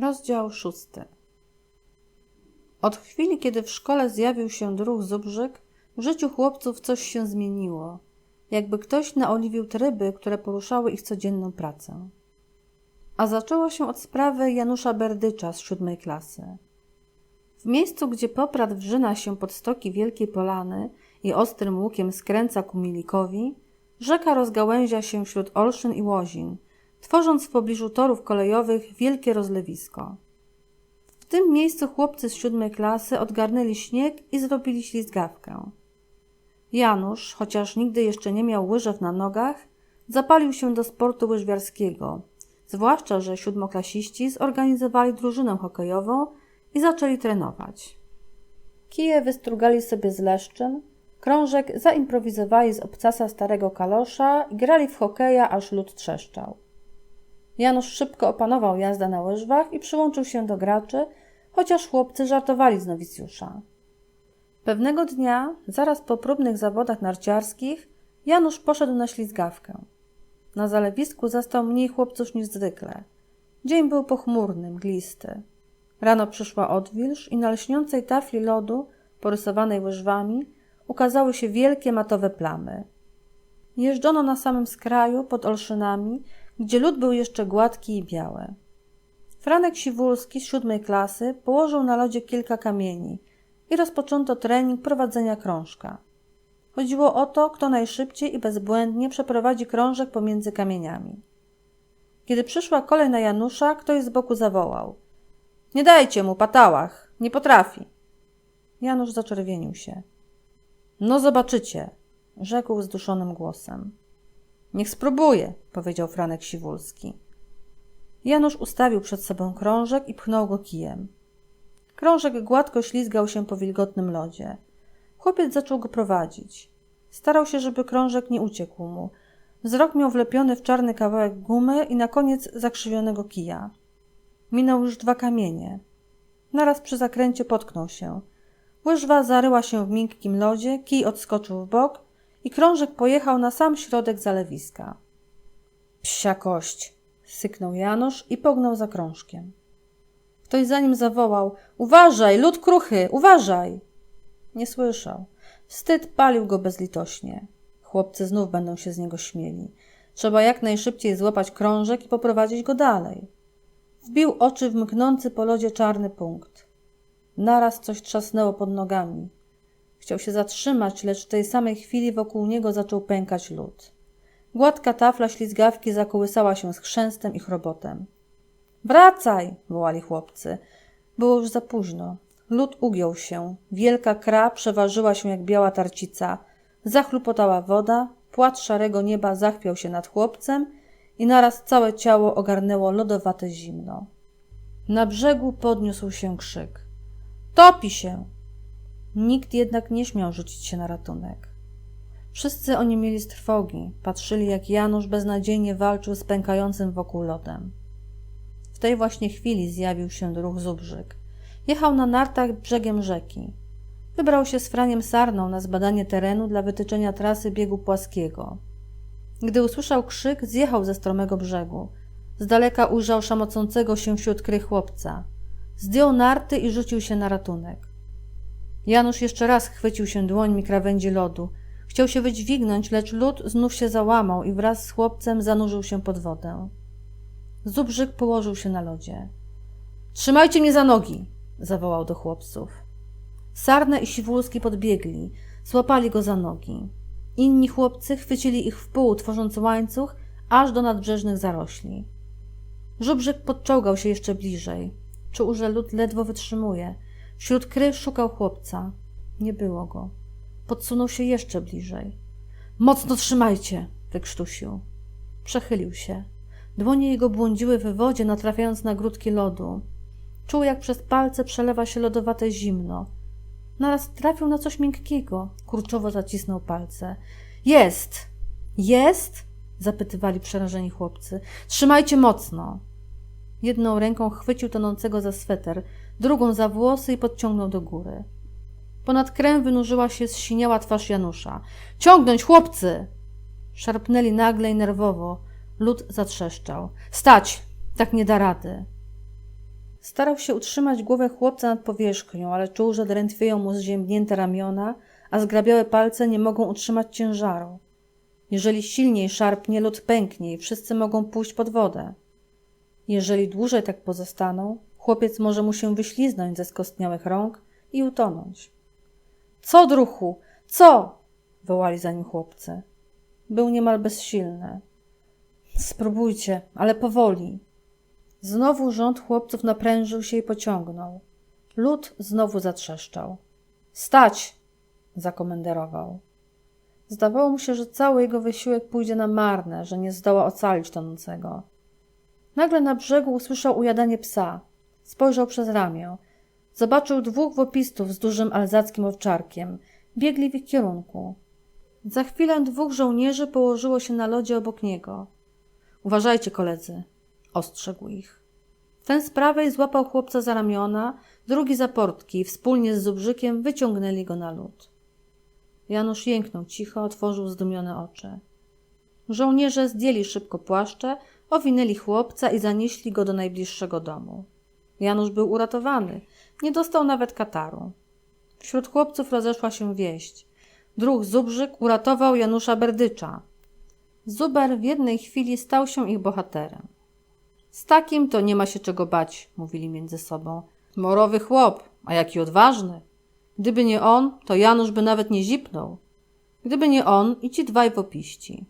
Rozdział szósty. Od chwili, kiedy w szkole zjawił się druh Zubrzyk, w życiu chłopców coś się zmieniło. Jakby ktoś naoliwił tryby, które poruszały ich codzienną pracę. A zaczęło się od sprawy Janusza Berdycza z siódmej klasy. W miejscu, gdzie poprat wrzyna się pod stoki Wielkiej Polany i ostrym łukiem skręca ku Milikowi, rzeka rozgałęzia się wśród olszyn i łozin – tworząc w pobliżu torów kolejowych wielkie rozlewisko. W tym miejscu chłopcy z siódmej klasy odgarnęli śnieg i zrobili ślizgawkę. Janusz, chociaż nigdy jeszcze nie miał łyżew na nogach, zapalił się do sportu łyżwiarskiego, zwłaszcza, że siódmoklasiści zorganizowali drużynę hokejową i zaczęli trenować. Kije wystrugali sobie z leszczyn, krążek zaimprowizowali z obcasa starego kalosza i grali w hokeja, aż lód trzeszczał. Janusz szybko opanował jazdę na łyżwach i przyłączył się do graczy, chociaż chłopcy żartowali z nowicjusza. Pewnego dnia, zaraz po próbnych zawodach narciarskich, Janusz poszedł na ślizgawkę. Na zalewisku zastał mniej chłopców niż zwykle. Dzień był pochmurny, mglisty. Rano przyszła odwilż i na lśniącej tafli lodu, porysowanej łyżwami, ukazały się wielkie matowe plamy. Jeżdżono na samym skraju, pod olszynami, gdzie lód był jeszcze gładki i biały. Franek Siwulski z siódmej klasy położył na lodzie kilka kamieni i rozpoczęto trening prowadzenia krążka. Chodziło o to, kto najszybciej i bezbłędnie przeprowadzi krążek pomiędzy kamieniami. Kiedy przyszła kolej na Janusza, ktoś z boku zawołał: Nie dajcie mu, patałach, nie potrafi. Janusz zaczerwienił się. No zobaczycie, rzekł zduszonym głosem. Niech spróbuje, powiedział Franek Siwulski. Janusz ustawił przed sobą krążek i pchnął go kijem. Krążek gładko ślizgał się po wilgotnym lodzie. Chłopiec zaczął go prowadzić. Starał się, żeby krążek nie uciekł mu. Wzrok miał wlepiony w czarny kawałek gumy i na koniec zakrzywionego kija. Minął już dwa kamienie. Naraz przy zakręcie potknął się. Łyżwa zaryła się w miękkim lodzie, kij odskoczył w bok i krążek pojechał na sam środek zalewiska. Psia kość! syknął Janusz i pognął za krążkiem. Ktoś za nim zawołał: Uważaj, lud kruchy, uważaj! Nie słyszał. Wstyd palił go bezlitośnie. Chłopcy znów będą się z niego śmieli. Trzeba jak najszybciej złapać krążek i poprowadzić go dalej. Wbił oczy w mknący po lodzie czarny punkt. Naraz coś trzasnęło pod nogami. Chciał się zatrzymać, lecz w tej samej chwili wokół niego zaczął pękać lód. Gładka tafla ślizgawki zakołysała się z chrzęstem i chrobotem. Wracaj! wołali chłopcy. Było już za późno. Lód ugiął się. Wielka kra przeważyła się jak biała tarcica. Zachlupotała woda, płat szarego nieba zachwiał się nad chłopcem i naraz całe ciało ogarnęło lodowate zimno. Na brzegu podniósł się krzyk. Topi się! Nikt jednak nie śmiał rzucić się na ratunek. Wszyscy oni mieli z trwogi, patrzyli jak Janusz beznadziejnie walczył z pękającym wokół lodem. W tej właśnie chwili zjawił się druh Zubrzyk. Jechał na nartach brzegiem rzeki. Wybrał się z Franiem Sarną na zbadanie terenu dla wytyczenia trasy biegu płaskiego. Gdy usłyszał krzyk, zjechał ze stromego brzegu. Z daleka ujrzał szamocącego się wśród kry chłopca. Zdjął narty i rzucił się na ratunek. Janusz jeszcze raz chwycił się dłońmi krawędzi lodu. Chciał się wydźwignąć, lecz lód znów się załamał i wraz z chłopcem zanurzył się pod wodę. Zubrzyk położył się na lodzie. Trzymajcie mnie za nogi! zawołał do chłopców. Sarne i Siwulski podbiegli, złapali go za nogi. Inni chłopcy chwycili ich w pół, tworząc łańcuch, aż do nadbrzeżnych zarośli. Żubrzyk podczołgał się jeszcze bliżej. Czuł, że lód ledwo wytrzymuje – Wśród kry szukał chłopca. Nie było go. Podsunął się jeszcze bliżej. Mocno trzymajcie! wykrztusił. Przechylił się. Dłonie jego błądziły w wodzie, natrafiając na grudki lodu. Czuł, jak przez palce przelewa się lodowate zimno. Naraz trafił na coś miękkiego. Kurczowo zacisnął palce. Jest! Jest! zapytywali przerażeni chłopcy. Trzymajcie mocno! Jedną ręką chwycił tonącego za sweter, drugą za włosy i podciągnął do góry. Ponad krem wynurzyła się zsiniała twarz Janusza. Ciągnąć, chłopcy! Szarpnęli nagle i nerwowo. Lud zatrzeszczał. Stać! Tak nie da rady. Starał się utrzymać głowę chłopca nad powierzchnią, ale czuł, że drętwieją mu zziębnięte ramiona, a zgrabiałe palce nie mogą utrzymać ciężaru. Jeżeli silniej szarpnie, lód pęknie i wszyscy mogą pójść pod wodę. Jeżeli dłużej tak pozostaną, chłopiec może mu się wyśliznąć ze skostniałych rąk i utonąć. Co, druchu? Co? wołali za nim chłopcy. Był niemal bezsilny. Spróbujcie, ale powoli. Znowu rząd chłopców naprężył się i pociągnął. Lód znowu zatrzeszczał. Stać! zakomenderował. Zdawało mu się, że cały jego wysiłek pójdzie na marne, że nie zdoła ocalić tonącego. Nagle na brzegu usłyszał ujadanie psa. Spojrzał przez ramię. Zobaczył dwóch wopistów z dużym alzackim owczarkiem. Biegli w ich kierunku. Za chwilę dwóch żołnierzy położyło się na lodzie obok niego. Uważajcie, koledzy, ostrzegł ich. Ten z prawej złapał chłopca za ramiona, drugi za portki i wspólnie z Zubrzykiem wyciągnęli go na lód. Janusz jęknął cicho, otworzył zdumione oczy. Żołnierze zdjęli szybko płaszcze, owinęli chłopca i zanieśli go do najbliższego domu. Janusz był uratowany, nie dostał nawet kataru. Wśród chłopców rozeszła się wieść. Druh Zubrzyk uratował Janusza Berdycza. Zuber w jednej chwili stał się ich bohaterem. Z takim to nie ma się czego bać, mówili między sobą. Morowy chłop, a jaki odważny. Gdyby nie on, to Janusz by nawet nie zipnął. Gdyby nie on i ci dwaj wopiści.